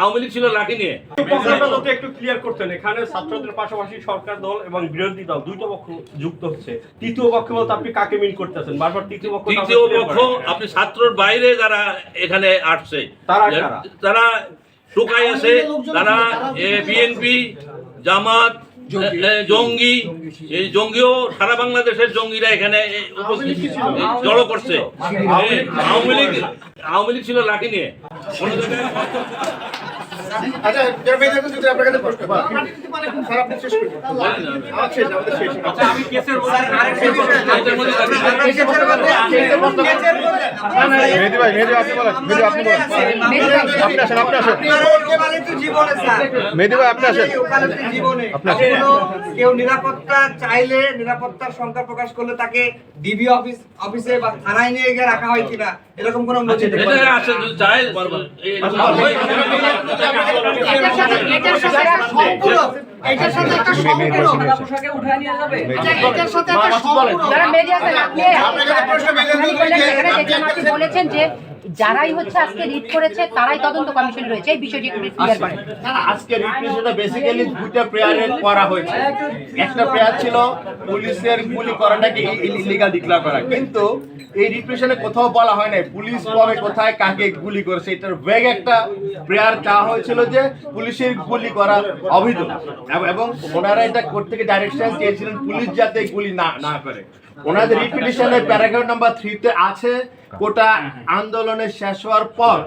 আওয়ামী লীগ ছিল লাঠি নিয়ে। কথাটা একটু ক্লিয়ার করতেন এখানে ছাত্রদের পাশাপাশি সরকার দল এবং বিরোধী দল দুইটা পক্ষ যুক্ত হচ্ছে। তৃতীয় পক্ষ বলতে আপনি কাকে মিন করতেছেন? বারবার তৃতীয় পক্ষ তৃতীয় পক্ষ আপনি ছাত্রর বাইরে যারা এখানে আসছে। তারা? তারা টোকাই আছে তারা বিএনপি জামাত জঙ্গি। এই জঙ্গিও সারা বাংলাদেশের জঙ্গিরা এখানে উপস্থিত জড়ো করছে। আওয়ামী লীগ আওয়ামী লীগ ছিল লাঠি নিয়ে। আচ্ছা স্যার আপনি শেষ করুন। শেষ আমাদের শেষ। আমি কেসের এটার মধ্যে লাঠি নিয়ে। মেহেদি ভাই মেহেদি আপনি বলেন মেহেদি আপনি বলেন। আপনি আসেন আপনি আসেন। মেহেদি ভাই আপনি আসেন। আপনি আসেন। এখনও কেউ নিরাপত্তা চাইলে নিরাপত্তার সংখ্যা প্রকাশ করলে তাকে ডিবি অফিস অফিসে বা থানায় নিয়ে গিয়ে রাখা হয় কিনা এরকম কোনো নজির। এটার সাথে এটার সাথে একটা আচ্ছা, এটার সাথে যারা আপনি আপনি বলেছেন যে যারাই হচ্ছে আজকে রিড করেছে তারাই তদন্ত কমিশন রয়েছে। এই বিষয়টি একটু ক্লিয়ার করেন। আজকে রিপ্রেশনটা বেসিক্যালি দুইটা প্রেয়ারে করা হয়েছে। একটা প্রেয়ার ছিল পুলিশের গুলি করাটাকে ইলিগাল ডিক্লেয়ার করা? কিন্তু এই রিপ্রেশনে কোথাও বলা হয় নাই পুলিশ কবে কোথায় কাকে গুলি করেছে? এটার ব্যাগ একটা প্রেয়ার চাওয়া হয়েছিল যে পুলিশের গুলি করা অবৈধ এবং- এবং ওনারা এটা করতে গিয়ে ডাইরেকশন চেয়েছিলেন পুলিশ যাতে গুলি না না করে। ওনাদের রিপিটিশনে প্যারাগ্রাফ নাম্বার থ্রিতে আছে কোটা আন্দোলনের শেষ হওয়ার পর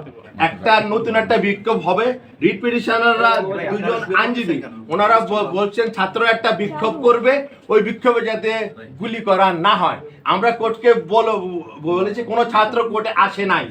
একটা নতুন একটা বিক্ষোভ হবে। রিট পিটিশনাররা দুজন আইনজীবী, ওনারা বলছেন ছাত্র একটা বিক্ষোভ করবে, ওই বিক্ষোভে যাতে গুলি করা না হয়। আমরা কোর্টকে বলো, বলেছি, কোনো ছাত্র কোর্টে আসে নাই।